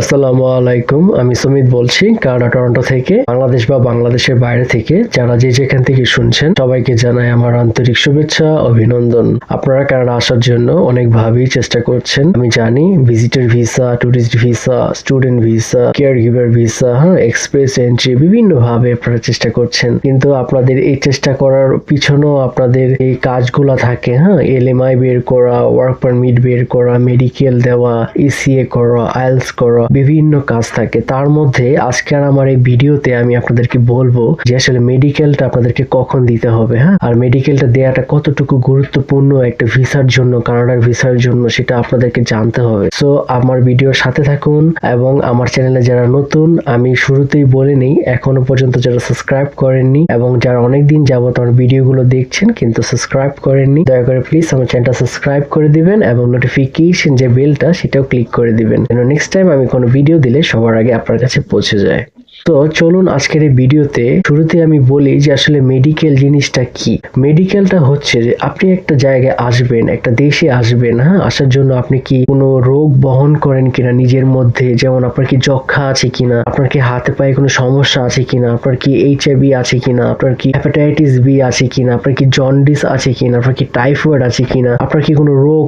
আসসালামু আলাইকুম, আমি সুমিত বলছি, কানাডা, টরন্টো থেকে। বাংলাদেশ বা বাংলাদেশের বাইরে থেকে যারা যে যেখান থেকে শুনছেন, সবাইকে জানাই আমার আন্তরিক শুভেচ্ছা, অভিনন্দন। আপনারা কানাডা আসার জন্য অনেকভাবেই চেষ্টা করছেন। আমি জানি visitor visa tourist visa student visa care giver visa হ্যাঁ এক্সপ্রেস এন্ট্রি বিভিন্ন ভাবে আপনারা চেষ্টা করছেন। কিন্তু আপনাদের এই চেষ্টা করার পিছনেও আপনাদের এই কাজগুলো থাকে হ্যাঁ এলএমআই বের করা ওয়ার্ক পারমিট বের করা মেডিকেল দেওয়া ইসিএ করা আইএলস করা বিভিন্ন কাজ থাকে। তার মধ্যে আজকের আমার এই ভিডিওতে আমি আপনাদেরকে বলব যে আসলে মেডিকেলটা আপনাদেরকে কখন দিতে হবে হ্যাঁ? আর মেডিকেলটা দেওয়াটা কতটুকু গুরুত্বপূর্ণ একটা ভিসার জন্য, কানাডার ভিসার জন্য সেটা আপনাদেরকে জানতে হবে। সো আমার ভিডিওর সাথে থাকুন এবং আমার চ্যানেলে যারা নতুন, আমি শুরুতেই বলে নিই, এখনও পর্যন্ত যারা সাবস্ক্রাইব করেননি এবং যারা অনেকদিন যাবত আমার ভিডিওগুলো দেখছেন কিন্তু সাবস্ক্রাইব করেননি, দয়া করে প্লিজ আমার চ্যানেলটা সাবস্ক্রাইব করে দিবেন এবং নোটিফিকেশন যে বেলটা সেটাও ক্লিক করে দিবেন। নেক্সট টাইম আমি কোনো ভিডিও দিলে সবার আগে আপনার কাছে পৌঁছে যায়। তো চলুন আজকের এই ভিডিওতে শুরুতে আমি বলি যে আসলে মেডিকেল জিনিসটা কি। মেডিকেলটা হচ্ছে যে আপনি একটা জায়গায় আসবেন, একটা দেশে আসবেন হ্যাঁ? আসার জন্য আপনি কি কোনো রোগ বহন করেন কিনা নিজের মধ্যে? যেমন আপনার কি যক্ষা আছে কিনা? আপনার কি হাতে পায়ে কোনো সমস্যা আছে কিনা? আপনার কি এইচ আছে কিনা? আপনার কি হ্যাপাটাইটিস বি আছে কিনা? আপনার কি জন্ডিস আছে কিনা? আপনার কি টাইফয়েড আছে কিনা? আপনার কি কোনো রোগ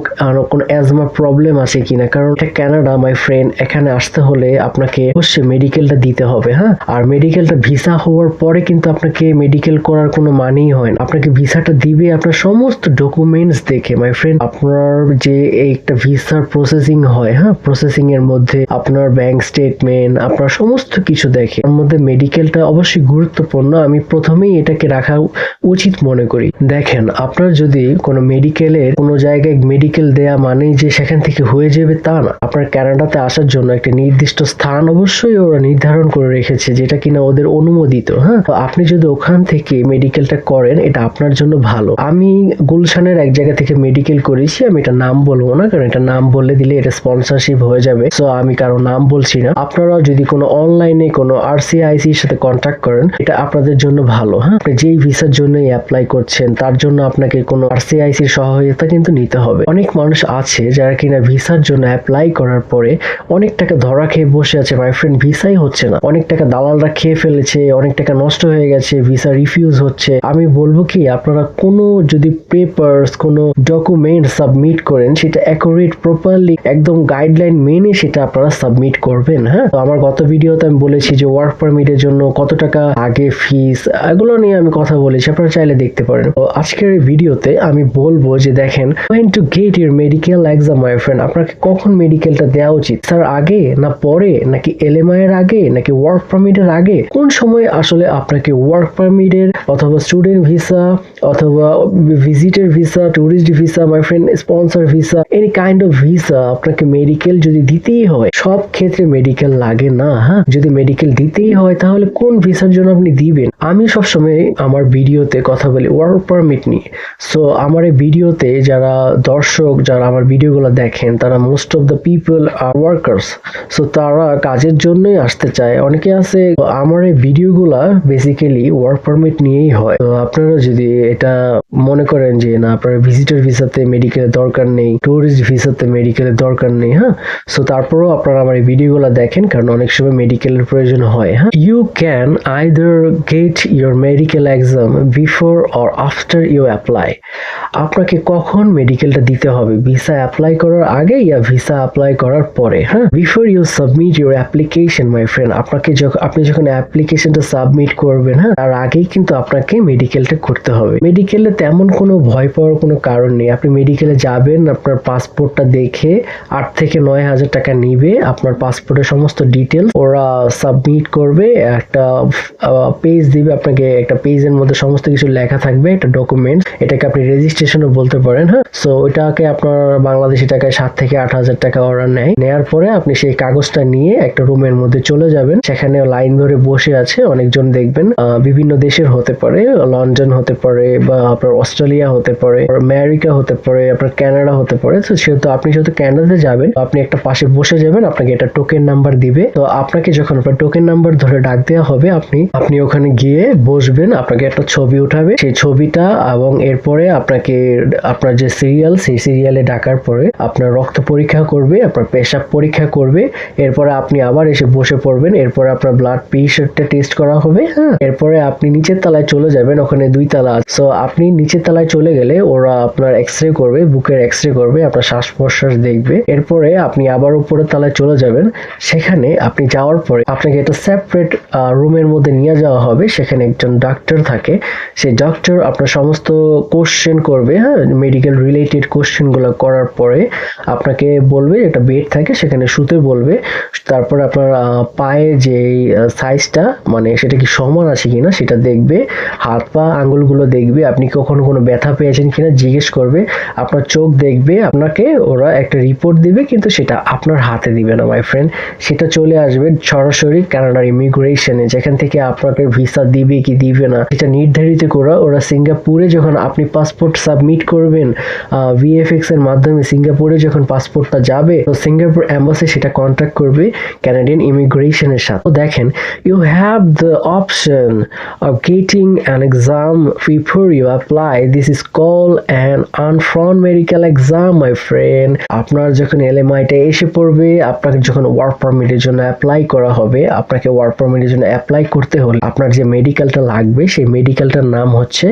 কোনো অ্যাজমা প্রবলেম আছে কিনা? কারণ এটা কানাডা মাই ফ্রেন্ড এখানে আসতে হলে আপনাকে অবশ্যই মেডিকেলটা দিতে হবে হ্যাঁ? আর মেডিকেলটা ভিসা হওয়ার পরে কিন্তু আপনাকে মেডিকেল করার কোনো মানেই হয় না। আপনাকে ভিসাটা দিবে আপনার সমস্ত ডকুমেন্টস দেখে মাই ফ্রেন্ড আপনার যে একটা ভিসার প্রসেসিং হয় হ্যাঁ? প্রসেসিং এর মধ্যে আপনার ব্যাংক স্টেটমেন্ট আপনার সমস্ত কিছু দেখে। তার মধ্যে মেডিকেলটা অবশ্যই গুরুত্বপূর্ণ। আমি প্রথমেই এটাকে রাখা উচিত মনে করি। দেখেন, আপনার যদি কোনো মেডিকেলের কোনো জায়গায় মেডিকেল দেয়া মানেই যে সেখান থেকে হয়ে যাবে তা না। আপনার কানাডাতে আসার জন্য একটা নির্দিষ্ট স্থান অবশ্যই ওরা নির্ধারণ করে রেখেছে যেটা কিনা ওদের অনুমোদিত হ্যাঁ? তো আপনি যদি ওখান থেকে মেডিকেলটা করেন, এটা আপনার জন্য ভালো। আমি গুলশানের এক জায়গা থেকে মেডিকেল করেছি, আমি এটা নাম বলব না, কারণ এটা নাম বললে দিলে এটা স্পন্সরশিপ হয়ে যাবে। সো আমি কারও নাম বলছি না। আপনারা যদি কোনো অনলাইনে কোনো আরসিআইসি এর সাথে কন্ট্যাক্ট করেন, এটা আপনাদের জন্য ভালো হ্যাঁ? আপনি যেই ভিসার জন্যই অ্যাপ্লাই করছেন, তার জন্য আপনাকে কোনো আরসিআইসি এর সহায়তা কিন্তু নিতে হবে। অনেক মানুষ আছে যারা কিনা ভিসার জন্য অ্যাপ্লাই করার পরে অনেক টাকা ধরা খেয়ে বসে আছে। মাই ফ্রেন্ড ভিসাই হচ্ছে না। অনেক টাকা দালালরা খেয়ে ফেলেছে, অনেক টাকা নষ্ট হয়ে গেছে ভিসা রিফিউজ হচ্ছে। আমি বলব কি, আপনারা কোনো যদি পেপারস কোনো ডকুমেন্ট সাবমিট করেন, সেটা অ্যাকুরেট প্রপারলি একদম গাইডলাইন মেনে সেটা আপনারা সাবমিট করবেন হ্যাঁ? তো আমার গত ভিডিওতে আমি বলেছি যে ওয়ার্ক পারমিটের জন্য কত টাকা আগে ফিস এগুলো নিয়ে আমি কথা বলেছি, আপনারা চাইলে দেখতে পারেন। তো আজকের এই ভিডিওতে আমি বলব যে দেখেন when to get your medical exam my friend আপনাকে কখন মেডিকেলটা দেওয়া উচিত? স্যার আগে না পরে, নাকি এলএমআই এর আগে, নাকি ওয়ার্ক পারমিটের আগে কোন সময় আসলে আপনাকে ওয়ার্ক পারমিটের অথবা স্টুডেন্ট ভিসা অথবা visitor visa tourist visa my friend sponsor visa any kind of visa আপনাকে মেডিকেল যদি দিতেই হয়, সব ক্ষেত্রে মেডিকেল লাগে না হ্যাঁ? যদি মেডিকেল দিতেই হয়, তাহলে কোন ভিসার জন্য আপনি দিবেন? আমি সবসময় আমার ভিডিওতে কথা বলি ওয়ার্ক পারমিট নিয়ে। সো আমার এই ভিডিওতে যারা দর্শক, যারা আমার ভিডিওগুলো দেখেন, তারা most of the people are workers so তারা কাজের জন্যই আসতে চায়। অনেকে আছে আমার এই ভিডিওগুলা বেসিক্যালি ওয়ার্ক পারমিট নিয়েই হয়। তো আপনারা যদি এটা মনে করেন যে, না, আপনার ভিজিটর ভিসাতে মেডিকেলের দরকার নেই টুরিস্ট ভিসাতে মেডিকেলের দরকার নেই হ্যাঁ? সো তারপরেও আপনারা আমার এই ভিডিওগুলো দেখেন, কারণ অনেক সময় মেডিকেলের প্রয়োজন হয় হ্যাঁ? You can either get your medical exam before or after you apply আপনাকে কখন মেডিকেলটা দিতে হবে? ভিসা অ্যাপ্লাই করার আগে, ইয়া ভিসা অ্যাপ্লাই করার পরে হ্যাঁ? Before you submit your application my friend আপনাকে আপনি যখন অ্যাপ্লিকেশনটা সাবমিট করবেন হ্যাঁ তার আগেই কিন্তু আপনাকে মেডিকেলটা করতে হবে। মেডিকেলে তেমন কোনো ভয় পাওয়ার কোনো কারণ নেই। আপনি মেডিকেলে যাবেন, আপনার পাসপোর্টটা দেখে আট থেকে নয় হাজার টাকা নিবে। আপনার পাসপোর্টের সমস্ত ডিটেলস ওরা সাবমিট করবে। একটা পেজ দিবে আপনাকে, একটা পেজের মধ্যে সমস্ত কিছু লেখা থাকবে, একটা ডকুমেন্ট এটাকে আপনি রেজিস্ট্রেশনও বলতে পারেন হ্যাঁ। সো ওইটাকে আপনার বাংলাদেশি টাকায় সাত থেকে আট হাজার টাকা ওরা নেয়। নেয়ার পরে আপনি সেই কাগজটা নিয়ে একটা রুমের মধ্যে চলে যাবেন। সেখানে লাইন ধরে বসে আছে, অনেকজন দেখবেন। বিভিন্ন দেশের হতে পারে, লন্ডন হতে পারে বা আপনার অস্ট্রেলিয়া হতে পারে আমেরিকা হতে পারে, আপনার কানাডা হতে পারে। তো সেহেতু আপনি যেহেতু কানাডাতে যাবেন আপনি একটা পাশে বসে যাবেন, আপনাকে এটা টোকেন নাম্বার দিবে। তো আপনাকে যখন আপনার টোকেন নাম্বার ধরে ডাক দেওয়া হবে, আপনি আপনি ওখানে গিয়ে বসবেন, আপনাকে একটা ছবি উঠাবে। সেই ছবিটা এবং এরপরে আপনাকে, আপনার যে সিরিয়াল সেই সিরিয়ালে ডাকার পরে আপনার রক্ত পরীক্ষা করবে, আপনার পেশাব পরীক্ষা করবে। এরপরে আপনি আবার এসে বসে পড়বেন, এরপরে আপনার ব্লাড প্রেশারটা টেস্ট করা হবে হ্যাঁ? এরপরে আপনি নিচের তলায় চলে যাবেন, ওখানে দুই তলা সো আপনি নিচের তলায় চলে গেলে ওরা আপনার এক্স রে করবে, বুকের এক্স রে করবে, আপনার শ্বাস প্রশ্বাস দেখবে। এরপরে আপনি আবার উপরের তলায় চলে যাবেন। সেখানে আপনি যাওয়ার পরে আপনাকে একটা সেপারেট রুমের মধ্যে নিয়ে যাওয়া হবে। সেখানে একজন ডাক্তার থাকে। সেই ডাক্তার আপনার সমস্ত কোশ্চেন করবে হ্যাঁ? মেডিকেল রিলেটেড কোশ্চেনগুলো করার পরে আপনাকে বলবে, একটা বেড থাকে, সেখানে শুতে বলবে। তারপর আপনার পায়ে যে সাইজটা মানে সেটা কি সমান আছে কিনা সেটা দেখবে, হাত পা আঙ্গুলগুলো দেখবে, আপনি কখনো কোনো ব্যথা পেয়েছেন কিনা জিজ্ঞেস করবে, আপনার চোখ দেখবে, আপনাকে ওরা একটা রিপোর্ট দিবে, কিন্তু সেটা আপনার হাতে দিবে না মাই ফ্রেন্ড সেটা চলে আসবে সরাসরি কানাডার ইমিগ্রেশনে যেখান থেকে আপনাকে ভিসা দিবে কি দিবে না। সেটা নির্ধারিত করা ওরা সিঙ্গাপুরে যখন আপনি পাসপোর্ট সাবমিট করবেন ভিএফএক্স এর মাধ্যমে সিঙ্গাপুরে যখন পাসপোর্টটা যাবে, তো সিঙ্গাপুর অ্যাম্বাসি সেটা কন্ট্যাক্ট করবে কানাডিয়ান ইমিগ্রেশনের সাথে। দেখেন you have the option of getting an exam before you apply this is call an upfront medical exam my friend আপনার যখন এলএমআইটা এসে পড়বে, আপনাকে যখন ওয়ার্ক পারমিটের জন্য অ্যাপ্লাই করা হবে, আপনাকে ওয়ার্ক পারমিটের জন্য অ্যাপ্লাই করতে হলে আপনার যে মেডিকেলটা লাগবে, সেই মেডিকেলটার নাম হচ্ছে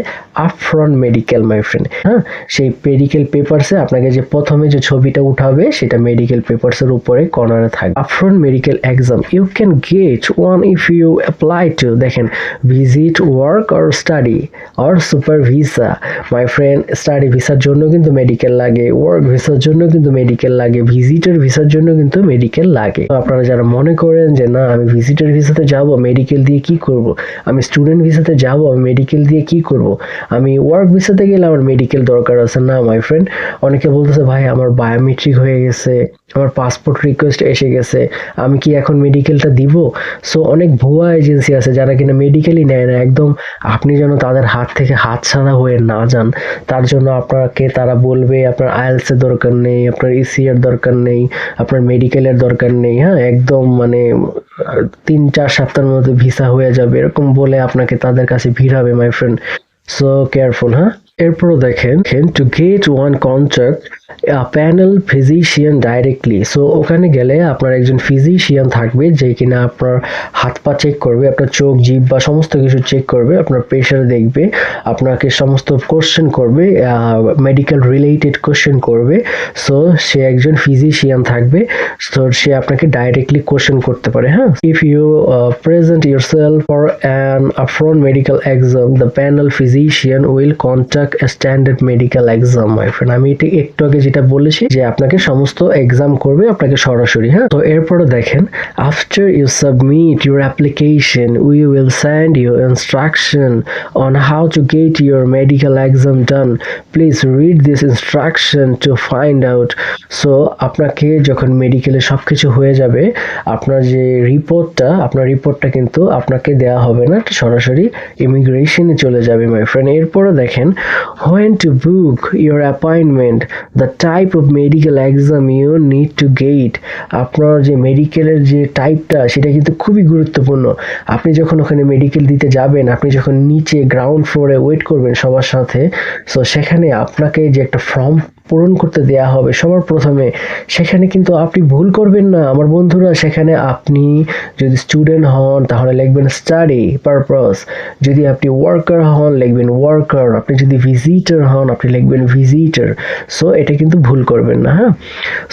আপফ্রন্ট মেডিকেল মাই ফ্রেন্ড হ্যাঁ? সেই মেডিকেল পেপারসে আপনাকে যে প্রথমে যে ছবিটা উঠাবে, সেটা মেডিকেল পেপারসের উপরে কর্নারে থাকবে। Upfront medical exam you can get one if you apply to দেখেন visit work or study or super visa my friend study ভিসার জন্য কিন্তু মেডিকেল লাগে ওয়ার্ক ভিসার জন্য কিন্তু মেডিকেল লাগে ভিজিটর ভিসার জন্য কিন্তু মেডিকেল লাগে। আপনারা যারা মনে করেন যে, না, আমি ভিজিটর ভিসাতে যাব মেডিকেল দিয়ে কি করব? আমি স্টুডেন্ট ভিসাতে যাব, আমি মেডিকেল দিয়ে কি করব? আমি ওয়ার্ক ভিসাতে গেলে আমার মেডিকেল দরকার আছে। না মাই ফ্রেন্ড অনেকে বলতেছে, ভাই, আমার বায়োমেট্রিক হয়ে গেছে, আমার পাসপোর্ট রিকোয়েস্ট এসে গেছে, আমি কি এখন মেডিকেলটা দিব? সো অনেক ভুয়া এজেন্সি আছে যারা কিনা মেডিকেলই নেয় না। একদম আপনি যেন তাদের হাত থেকে হাত ছাড়া হয়ে না যান, তার জন্য আপনাকে তারা বলবে, আপনার আইএলস এর দরকার নেই, আপনার ইসি এর দরকার নেই, আপনার মেডিকেলের দরকার নেই হ্যাঁ? একদম মানে তিন, চার সপ্তাহের মধ্যে ভিসা হয়ে যাবে। এরকম বলে আপনাকে তাদের কাছে ভিড়াবে মাই ফ্রেন্ড সো কেয়ারফুল হ্যাঁ? এরপরও দেখেন to get one contact panel physician directly so ওখানে গেলে আপনার একজন ফিজিশিয়ান থাকবে, যে কিনা আপনার হাত পা চেক করবে, আপনার চোখ, জিভ বা সমস্ত কিছু চেক করবে, আপনার প্রেশার দেখবে, আপনাকে সমস্ত কোশ্চেন করবে মেডিকেল রিলেটেড কোশ্চেন করবে। সো সে একজন ফিজিশিয়ান থাকবে সো সে আপনাকে ডাইরেক্টলি কোশ্চেন করতে পারে হ্যাঁ? If you present yourself for an upfront medical exam the panel physician will contact standard medical exam my friend আমি এটি একটু আগে যেটা বলেছি যে আপনাকে সমস্ত এক্সাম করবে আপনাকে সরাসরি হ্যাঁ? তো এরপরে দেখেন after you submit your application we will send you instruction on how to get your medical exam done please read this instruction to find out so আপনাকে যখন মেডিকেলে সব কিছু হয়ে যাবে, আপনার যে রিপোর্টটা আপনার রিপোর্টটা কিন্তু আপনাকে দেওয়া হবে না, সরাসরি ইমিগ্রেশনে চলে যাবে মাই ফ্রেন্ড এরপরে দেখেন when to book your appointment the type of medical exam you need to get. আপনার যে মেডিকেলের যে টাইপটা সেটা কিন্তু খুবই গুরুত্বপূর্ণ। আপনি যখন ওখানে মেডিকেল দিতে যাবেন, আপনি যখন নিচে গ্রাউন্ড ফ্লোরে ওয়েট করবেন সবার সাথে সো সেখানে আপনাকে যে একটা ফর্ম পূরণ করতে দেয়া হবে। সবার প্রথমে, সেখানে কিন্তু আপনি ভুল করবেন না। আমার বন্ধুরা, সেখানে আপনি যদি স্টুডেন্ট হন, তাহলে লিখবেন স্টাডি পারপাস যদি আপনি ওয়ার্কার হন, লিখবেন ওয়ার্কার আপনি যদি ভিজিটার হন, আপনি লিখবেন ভিজিটার সো এটা কিন্তু ভুল করবেন না হ্যাঁ?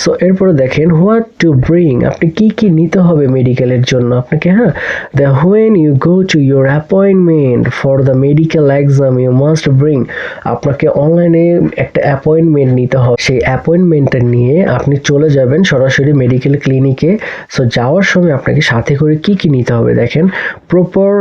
সো এরপরে দেখেন হোয়াট টু ব্রিং আপনি কি কি নিতে হবে মেডিকেলের জন্য আপনাকে হ্যাঁ? The when you go to your appointment for the medical exam you must bring আপনাকে অনলাইনে একটা অ্যাপয়েন্টমেন্ট নিতে হবে। সেই অ্যাপয়েন্টমেন্টটা নিয়ে আপনি চলে যাবেন সরাসরি মেডিকেল ক্লিনিকে সো যাওয়ার সময় আপনাকে সাথে করে কি কি নিতে হবে দেখেন। Proper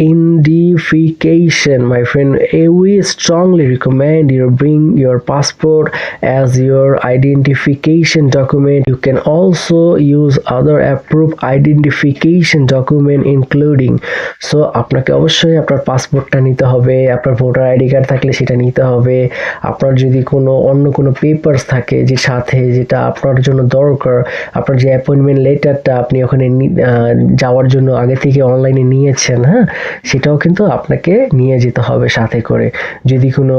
identification my friend Eh, we strongly recommend you bring your passport as your identification document you can also use other approved identification document including so আপনাকে অবশ্যই আপনার পাসপোর্টটা নিতে হবে আপনার ভোটার আইডি কার্ড থাকলে সেটা নিতে হবে আপনার যদি কোনো অন্য কোনো পেপারস থাকে যে সাথে যেটা আপনার জন্য দরকার আপনার যে অ্যাপয়েন্টমেন্ট লেটারটা আপনি ওখানে যাওয়ার জন্য আগে থেকে অনলাইনে নিয়েছেন হ্যাঁ সেটাও কিন্তু আপনাকে নিয়ে যেতে হবে সাথে করে। যদি কোনো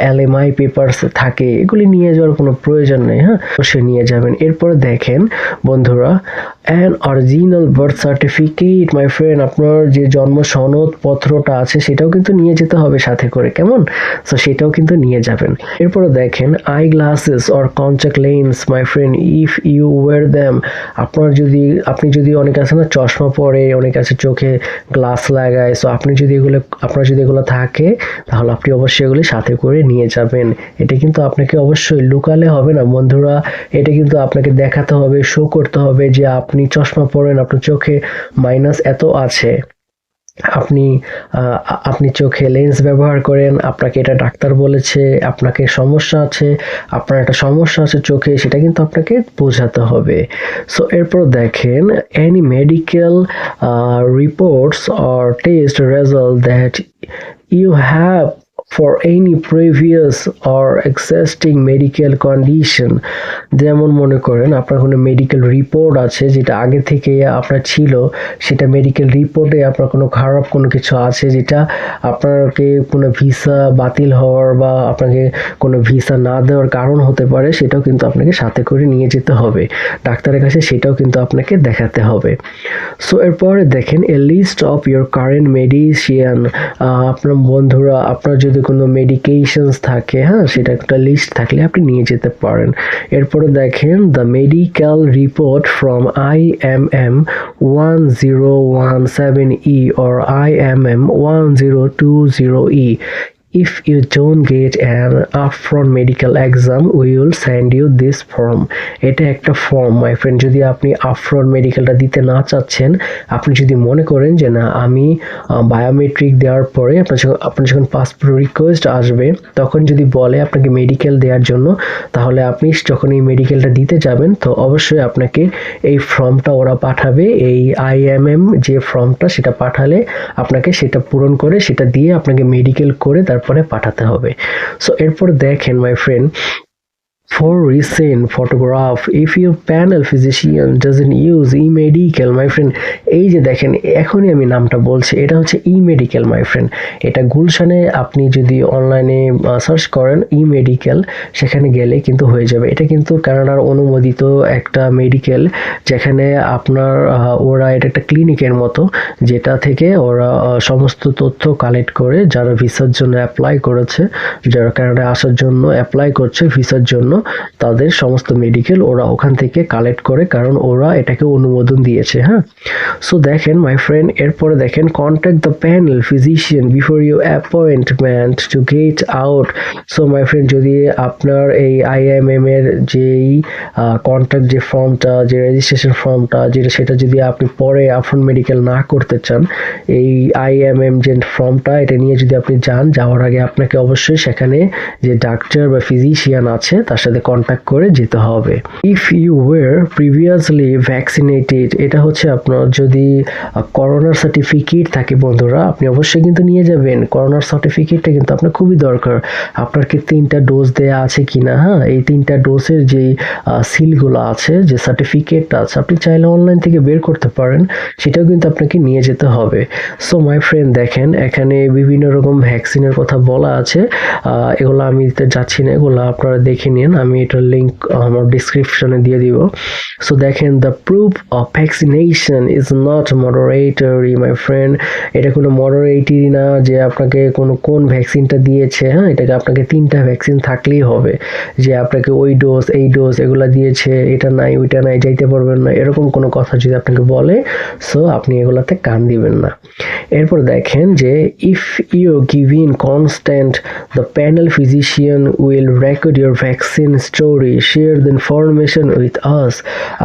এলএমআই পেপারস থাকে, এগুলি নিয়ে যাওয়ার কোনো প্রয়োজন নেই হ্যাঁ? সে নিয়ে যাবেন। এরপর দেখেন, বন্ধুরা an original birth certificate my friend আপনার যে জন্ম সনদ পত্রটা আছে, সেটাও কিন্তু নিয়ে যেতে হবে সাথে করে, কেমন? সো সেটাও কিন্তু নিয়ে যাবেন। এরপরে দেখেন eye glasses or contact lens my friend if you wear them আপনার যদি, আপনি যদি অনেক আছে না, চশমা পরে, অনেক আছে চোখে গ্লাস লাগায় সো আপনি যদি এগুলো, আপনার যদি এগুলো থাকে, তাহলে আপনি অবশ্যই এগুলি সাথে করে নিয়ে যাবেন। এটা কিন্তু আপনাকে অবশ্যই লুকালে হবে না, বন্ধুরা। এটা কিন্তু আপনাকে দেখাতে হবে শো করতে হবে যে আপনি চশমা পরেন, আপনার চোখে মাইনাস এত আছে, আপনি আপনি চোখে লেন্স ব্যবহার করেন, আপনাকে এটা ডাক্তার বলেছে, আপনাকে সমস্যা আছে, আপনার একটা সমস্যা আছে চোখে, সেটা কিন্তু আপনাকে বোঝাতে হবে। সো এরপর দেখেন any medical reports or test result that you have for any previous or existing medical condition, যেমন মনে করেন আপনার কোনো মেডিকেল রিপোর্ট আছে যেটা আগে থেকে আপনার ছিল, সেটা মেডিকেল রিপোর্টে আপনার কোনো খারাপ কোনো কিছু আছে যেটা আপনাকে কোনো ভিসা বাতিল হওয়ার বা আপনাকে কোনো ভিসা না দেওয়ার কারণ হতে পারে, সেটাও কিন্তু আপনাকে সাথে করে নিয়ে যেতে হবে। ডাক্তারের কাছে সেটাও কিন্তু আপনাকে দেখাতে হবে। সো এরপরে দেখেন a list of your current medicine আপনার বন্ধুরা, আপনার যদি কোনো মেডিকেশনস থাকে হ্যাঁ সেটা একটা লিস্ট থাকলে আপনি নিয়ে যেতে পারেন। এরপরে দেখেন the medical report from I M M one zero one seven E or I M M one zero two zero E If you don't get an upfront medical exam, we will send you this form. এটা একটা form মাই friend যদি আপনি upfront মেডিকেলটা দিতে না চাচ্ছেন আপনি যদি মনে করেন যে না আমি বায়োমেট্রিক দেওয়ার পরে আপনার যখন আপনার যখন পাসপোর্ট রিকোয়েস্ট আসবে তখন যদি বলে আপনাকে মেডিকেল দেওয়ার জন্য তাহলে আপনি যখন এই মেডিকেলটা দিতে যাবেন তো অবশ্যই আপনাকে এই ফর্মটা ওরা পাঠাবে এই আইএমএম যে ফর্মটা সেটা পাঠালে আপনাকে সেটা পূরণ করে সেটা দিয়ে আপনাকে মেডিকেল করে তারপরে পাঠাতে হবে। সো এরপর দেখেন my friend For recent photograph, if your panel physician doesn't use e-medical, my friend, এই যে দেখেন এখনই আমি নামটা বলছি এটা হচ্ছে ই-মেডিকেল মাই ফ্রেন্ড এটা গুলশানে আপনি যদি অনলাইনে সার্চ করেন ই-মেডিকেল সেখানে গেলে কিন্তু হয়ে যাবে। এটা কিন্তু কানাডার অনুমোদিত একটা মেডিকেল যেখানে আপনার ওরা এটা একটা ক্লিনিকের মতো যেটা থেকে ওরা সমস্ত তথ্য কালেক্ট করে যারা ভিসার জন্য অ্যাপ্লাই করেছে যারা কানাডায় আসার জন্য অ্যাপ্লাই করছে ভিসার জন্য তাদের সমস্ত মেডিকেল ওরা ওখান থেকে কালেক্ট করে, কারণ ওরা এটাকে অনুমোদন দিয়েছে হ্যাঁ? সো দেখেন মাই ফ্রেন্ড এরপরে দেখেন contact the panel physician before you appointment to get out so my friend যদি আপনার এই আইএমএম এর যেই কন্ট্যাক্ট যে ফর্মটা যে রেজিস্ট্রেশন ফর্মটা যেটা সেটা যদি আপনি পরে আফরন মেডিকেল না করতে চান, এই আইএমএম যে ফর্মটা এটা নিয়ে যদি আপনি যান, যাওয়ার আগে আপনাকে অবশ্যই সেখানে যে ডাক্তার বা ফিজিশিয়ান আছে, তার সাথে কন্ট্যাক্ট করে যেতে হবে। If you were previously vaccinated এটা হচ্ছে আপনার যদি করোনার সার্টিফিকেট থাকে বন্ধুরা, আপনি অবশ্যই কিন্তু নিয়ে যাবেন। করোনার সার্টিফিকেটটা কিন্তু আপনার খুবই দরকার। আপনার কি তিনটা ডোজ দেয়া আছে কি না হ্যাঁ এই তিনটা ডোজের যেই সিলগুলো আছে, যে সার্টিফিকেটটা আছে, আপনি চাইলে অনলাইন থেকে বের করতে পারেন। সেটাও কিন্তু আপনাকে নিয়ে যেতে হবে। সো মাই ফ্রেন্ড দেখেন, এখানে বিভিন্ন রকম ভ্যাকসিনের কথা বলা আছে। এগুলো আমি যাচ্ছি না, এগুলো আপনারা দেখে নিন। আমি এটার লিঙ্ক আমার ডিসক্রিপশনে দিয়ে দিব। সো দেখেন the proof of vaccination is not mandatory my friend এটা কোনো মডারেটরি না যে আপনাকে কোনো কোন ভ্যাকসিনটা দিয়েছে হ্যাঁ? এটাকে আপনাকে তিনটা ভ্যাকসিন থাকলেই হবে। যে আপনাকে ওই ডোজ এই ডোজ এগুলো দিয়েছে, এটা নাই, ওইটা নাই, যাইতে পারবেন না, এরকম কোনো কথা যদি আপনাকে বলে সো আপনি এগুলাতে কান দিবেন না। এরপর দেখেন যে if you give in constant the panel physician will record your vaccine vaccine story share the information with us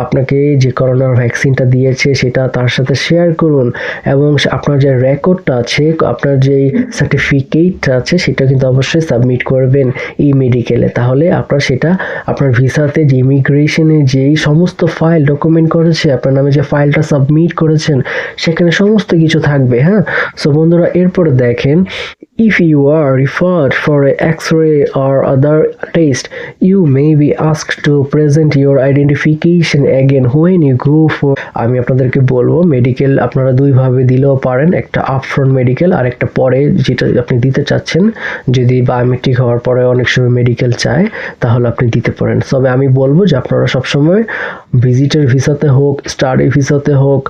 আপনাকে যে করোনার ভ্যাকসিনটা দিয়েছে, সেটা তার সাথে শেয়ার করুন এবং আপনার যে রেকর্ডটা আছে, আপনার যে সার্টিফিকেটটা আছে, সেটা কিন্তু অবশ্যই সাবমিট করবেন ই মেডিকেলে তাহলে আপনার সেটা, আপনার ভিসাতে যে ইমিগ্রেশনে যেই সমস্ত ফাইল ডকুমেন্ট করেছে, আপনার নামে যে ফাইলটা সাবমিট করেছেন, সেখানে সমস্ত কিছু থাকবে হ্যাঁ? সো বন্ধুরা, এরপরে দেখেন If you are referred for a X-ray or other test, you may be asked to present your identification again. When you go for আমি আপনাদেরকে বলব মেডিকেল আপনারা দুইভাবে দিলেও পারেন একটা আপফ্রন্ট মেডিকেল আর একটা পরে যেটা আপনি দিতে চাচ্ছেন। যদি বায়োমেট্রিক হওয়ার পরে অনেক সময় মেডিকেল চায় তাহলে আপনি দিতে পারেন। তবে আমি বলব যে আপনারা সবসময় ভিজিটার ভিসাতে হোক স্টাডি ভিসাতে হোক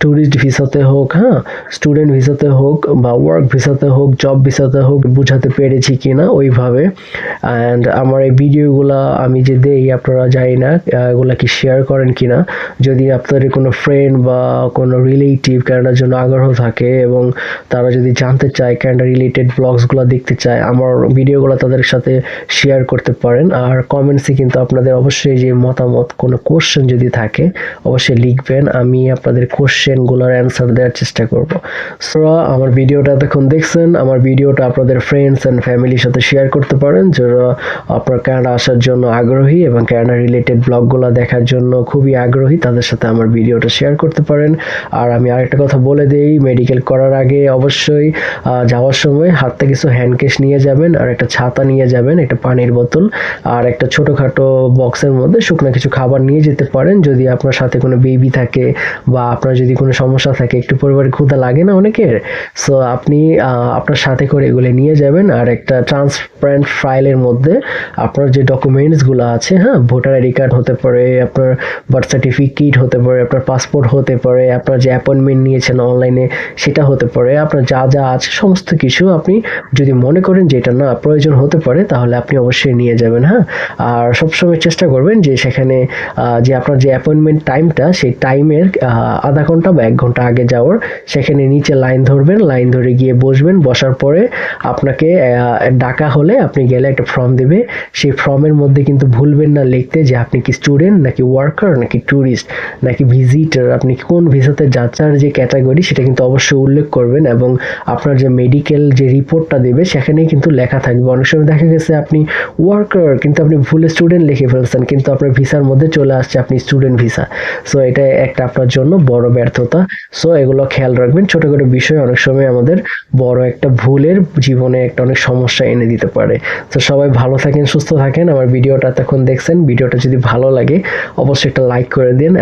ট্যুরিস্ট ভিসাতে হোক হ্যাঁ স্টুডেন্ট ভিসাতে হোক বা ওয়ার্ক ভিসাতে হোক জব ভিসাতে হোক, বুঝাতে পেরেছি কিনা ওইভাবে। অ্যান্ড আমার এই ভিডিওগুলা আমি যে দেই, আপনারা জানি না এগুলা কি শেয়ার করেন কিনা। যদি আপনাদের কোনো ফ্রেন্ড বা কোনো রিলেটিভ ক্যানাডার জন্য আগ্রহ থাকে এবং তারা যদি জানতে চায় ক্যানাডা রিলেটেড ব্লগসগুলো দেখতে চায়, আমার ভিডিওগুলো তাদের সাথে শেয়ার করতে পারেন। আর কমেন্টসে কিন্তু আপনাদের অবশ্যই যে মতামত, কোনো কোশ্চেন যদি থাকে, অবশ্যই লিখবেন। আমি আপনাদের কোশ্চেনগুলোর অ্যান্সার দেওয়ার চেষ্টা করব। সো আমার ভিডিওটা এতক্ষণ দেখছেন। আমার ভিডিওটা আপনাদের ফ্রেন্ডস অ্যান্ড ফ্যামিলির সাথে শেয়ার করতে পারেন, যারা আপনার ক্যানাডা আসার জন্য আগ্রহী এবং ক্যানাডা রিলেটেড ব্লগগুলো দেখার জন্য খুবই আগ্রহী, তাদের সাথে আমার ভিডিওটা শেয়ার করতে পারেন। আর আমি আরেকটা কথা বলে দেই মেডিকেল করার আগে অবশ্যই যাওয়ার সময় হাতে কিছু হ্যান্ডকেশ নিয়ে যাবেন, আর একটা ছাতা নিয়ে যাবেন, একটা পানির বোতল, আর একটা ছোটোখাটো বক্সের মধ্যে শুকনো কিছু খাবার নিয়ে যেতে পারেন। যদি আপনার সাথে কোনো বেবি থাকে বা আপনার যদি কোনো সমস্যা থাকে, একটু পরিবারে ক্ষুধা লাগে না অনেকের সো আপনি আপনার সাথে করে এগুলো নিয়ে যাবেন আর একটা ট্রান্সপারেন্ট ফাইলের মধ্যে আপনার যে ডকুমেন্টসগুলো আছে হ্যাঁ ভোটার আইডি কার্ড হতে পারে, আপনার বার্থ সার্টিফিকেট হতে পারে, আপনার পাসপোর্ট হতে পারে, আপনার যে অ্যাপয়েন্টমেন্ট নিয়েছেন অনলাইনে সেটা হতে পারে, আপনার যা যা আছে সমস্ত কিছু আপনি যদি মনে করেন যে এটা না প্রয়োজন হতে পারে, তাহলে আপনি অবশ্যই নিয়ে যাবেন হ্যাঁ। আর সবসময় চেষ্টা করবেন যে সেখানে যে আপনার যে অ্যাপয়েন্টমেন্ট টাইমটা সেই টাইমের আধা ঘণ্টা বা এক ঘণ্টা আগে যাওয়ার, সেখানে নিচে লাইন ধরবেন লাইন ধরে গিয়ে বসবেন বসার পরে আপনাকে ডাকা হলে আপনি গেলে একটা ফর্ম দেবে। সেই ফর্মের মধ্যে কিন্তু ভুলবেন না লিখতে যে আপনি কি স্টুডেন্ট নাকি ওয়ার্কার নাকি ট্যুরিস্ট নাকি ভিজিটার আপনি কোন ভিসাতে যাত্রার যে ক্যাটাগরি সেটা কিন্তু অবশ্যই উল্লেখ করবেন এবং আপনার যে মেডিকেল যে রিপোর্টটা দেবে সেখানে কিন্তু লেখা থাকবে। অনেক সময় দেখা গেছে আপনি ওয়ার্কার কিন্তু আপনি ভুলে স্টুডেন্ট লিখে ফেলছেন, কিন্তু আপনার ভিসার মধ্যে চলে আসছে আপনি স্টুডেন্ট ভিসা সো এটা একটা আপনার জন্য বড় ব্যর্থতা। সো এগুলো খেয়াল রাখবেন। ছোট ছোট বিষয়, অনেক সময় আমাদের বড় একটা ভুলের জীবনে একটা অনেক সমস্যা এনে দিতে পারে। তো সবাই ভালো থাকেন, সুস্থ থাকেন। আমার ভিডিওটা এতক্ষণ দেখছেন। ভিডিওটা যদি ভালো লাগে, অবশ্যই একটা লাইক করে দিন।